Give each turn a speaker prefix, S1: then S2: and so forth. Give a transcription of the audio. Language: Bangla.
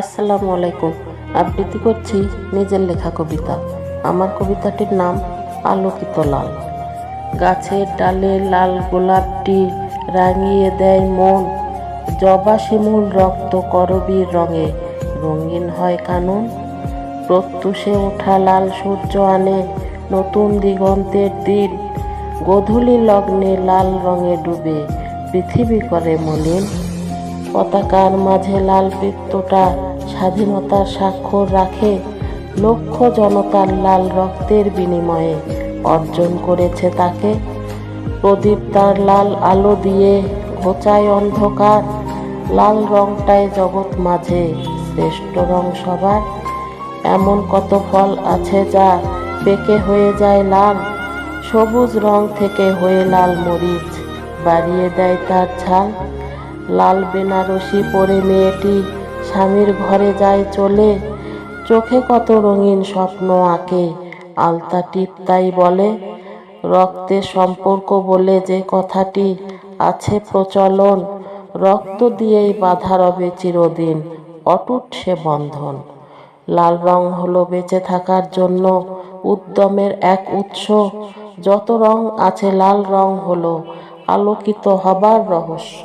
S1: আসসালামু আলাইকুম। আবৃত্তি করছি নিজের লেখা কবিতা। আমার কবিতাটির নাম আলোকিত লাল। গাছের ডালে লাল গোলাপটি রাঙিয়ে দেয় মন। জবা শিমুল রক্ত করবীর রঙে। রঙিন হয় কানন। প্রত্যুষে ওঠা লাল সূর্য আনে নতুন দিগন্তের দিন। গোধূলি লগ্নে লাল রঙে ডুবে পৃথিবী করে মলিন। পতাকার মাঝে লাল বৃত্তটা স্বাধীনতার স্বাক্ষর রাখে লক্ষ জনতার লাল রক্তের বিনিময়ে। অর্জন করেছে তাকে। প্রদীপ তার লাল আলো দিয়ে ঘোচায় অন্ধকার। লাল রংটায় জগৎ মাঝে শ্রেষ্ঠ রং সবার। এমন কত ফল আছে যা পেকে হয়ে যায় লাল। সবুজ রং থেকে হয়ে লাল মরিচ বাড়িয়ে দেয় তার ঝাল লাল বেনারসি পরে মেয়েটি স্বামীর ঘরে যায় চলে। চোখে কত রঙিন স্বপ্ন আঁকে। আলতা টিপ তাই বলে রক্তের সম্পর্ক বলে যে কথাটি আছে প্রচলন, রক্ত দিয়েই বাধা রবে চিরদিন, অটুট সে বন্ধন। লাল রং হলো বেঁচে থাকার জন্য উদ্যমের এক উৎস। যত রং আছে লাল রং হলো আলোকিত হবার রহস্য।